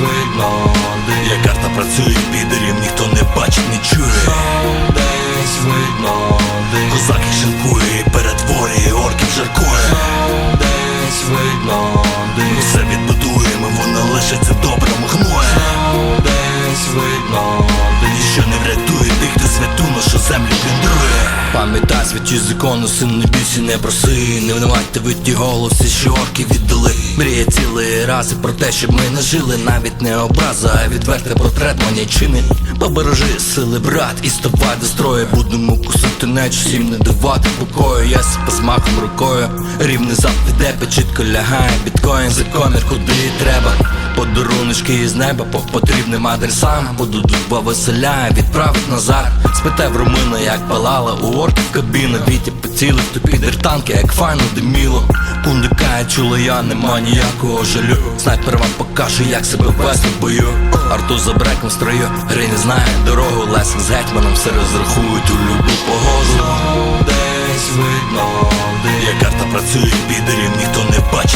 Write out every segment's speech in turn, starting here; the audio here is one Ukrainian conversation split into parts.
дим Як карта працює підерів, ніхто не бачить, не чує. Десь видно Козаки Козак Пам'ятай святі закону, син не бійся, не проси. Не винувайте ви ті голоси, що орки віддали. Мріє цілий раз і про те, щоб ми не жили. Навіть не образа, а відвертий портрет манячини Побережи сили, брат, і ставай до строю. Будемо кусати неч, всім не давати покою. Я себе з махом рукою. Рівний зад іде, чітко лягає. Біткоін, закони, куди треба? Подаруночки із неба по потрібним адресам. Буду дуба веселяє, відправить назад Спитай в румина, як палала у орків кабіна Вітя поцілив, то підер танки, як файно диміло. Кундика чула я, нема ніякого жалю. Снайпер вам покаже, як себе вести в бою. Арту за в строю, Грей не знає дорогу. Лесик з гетьманом все розрахують у любу погоду Десь видно дим Як карта працює, підерів ніхто не бачить,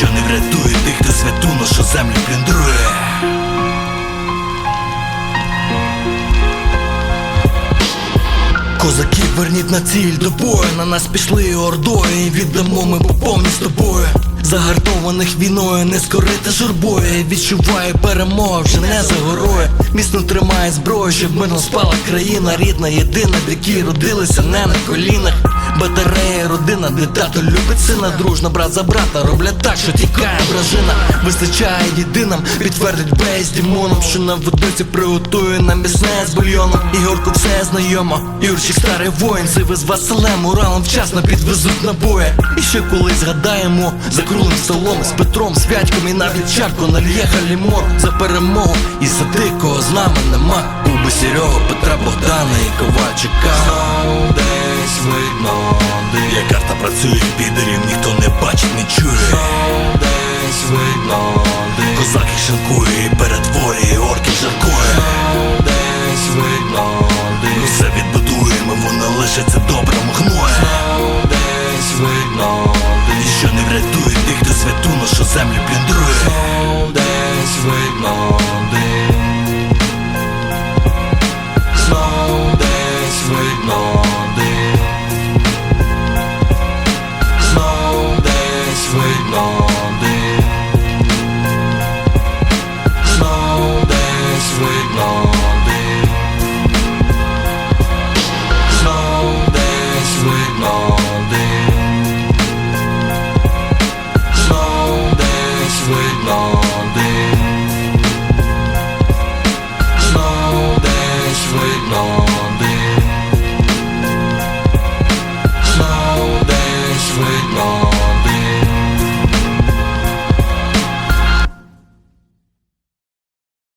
Ніщо не врятує тих, хто святу нашу землю плюндрує. Козаки, верніть на ціль до бою. На нас пішли ордою. І віддамо ми по повній з тобою. Загартованих війною не скорити журбою. Відчуваю перемога вже не за горою. Міцно тримає зброю, щоб мирно спала країна Рідна, єдина, в якій родилися не на колінах Батарея, родина, де тато любить сина Дружно брат за брата. Роблять так, що тікає вражина. Вистачає єдинам, підтвердить Бей з Дімоном Що на водиці приготує нам місне з бульйоном. Ігорку все знайомо, Юрчик старий воїн Сиви з Василем, Уралом вчасно підвезуть набої. І ще колись згадаємо за круглим столом З Петром, з Вятьком і навіть чарку нальє халімор За перемогу і за тих, кого з нами нема. Буби Серега, Петра Богдана і Ковальчика Десь видно дим Як карта працює, підерів ніхто не бачить, не чує. Десь видно дим Козак їх шинкує і перетворює, орків жаркує Десь видно дим Все відбудуємо, воно лишиться доброму гноє Десь видно дим Ніщо не врятує тих, хто святу нашу землю видно all day